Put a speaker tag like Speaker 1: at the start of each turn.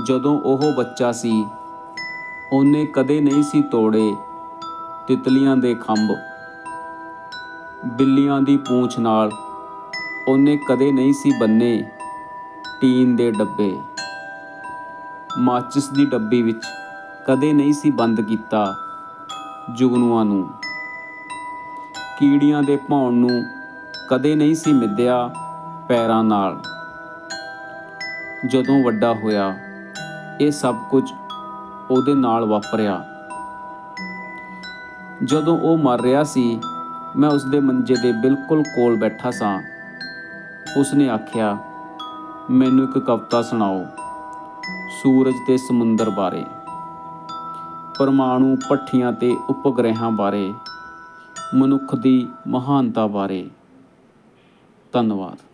Speaker 1: ਜਦੋਂ ਉਹ ਬੱਚਾ ਸੀ, ਉਹਨੇ ਕਦੇ ਨਹੀਂ ਸੀ ਤੋੜੇ ਤਿਤਲੀਆਂ ਦੇ ਖੰਭ। ਬਿੱਲੀਆਂ ਦੀ ਪੂੰਛ ਨਾਲ ਉਹਨੇ ਕਦੇ ਨਹੀਂ ਸੀ ਬੰਨੇ ਟੀਨ ਦੇ ਡੱਬੇ। ਮਾਚਿਸ ਦੀ ਡੱਬੀ ਵਿੱਚ ਕਦੇ ਨਹੀਂ ਸੀ ਬੰਦ ਕੀਤਾ ਜੁਗਨੂਆਂ ਨੂੰ। ਕੀੜੀਆਂ ਦੇ ਭੌਣ ਨੂੰ ਕਦੇ ਨਹੀਂ ਸੀ ਮਿੱਧਿਆ ਪੈਰਾਂ ਨਾਲ। ਜਦੋਂ ਵੱਡਾ ਹੋਇਆ ਇਹ ਸਭ ਕੁਝ ਉਹਦੇ ਨਾਲ ਵਾਪਰਿਆ। ਜਦੋਂ ਉਹ ਮਰ ਰਿਹਾ ਸੀ, ਮੈਂ ਉਸਦੇ ਮੰਜੇ ਦੇ ਬਿਲਕੁਲ ਕੋਲ ਬੈਠਾ ਸਾਂ। ਉਸਨੇ ਆਖਿਆ, ਮੈਨੂੰ ਇੱਕ ਕਵਿਤਾ ਸੁਣਾਓ, ਸੂਰਜ ਤੇ ਸਮੁੰਦਰ ਬਾਰੇ, ਪਰਮਾਣੂ ਭੱਠੀਆਂ ਤੇ ਉਪਗ੍ਰਹਿਾਂ ਬਾਰੇ, ਮਨੁੱਖ ਦੀ ਮਹਾਨਤਾ ਬਾਰੇ। ਧੰਨਵਾਦ।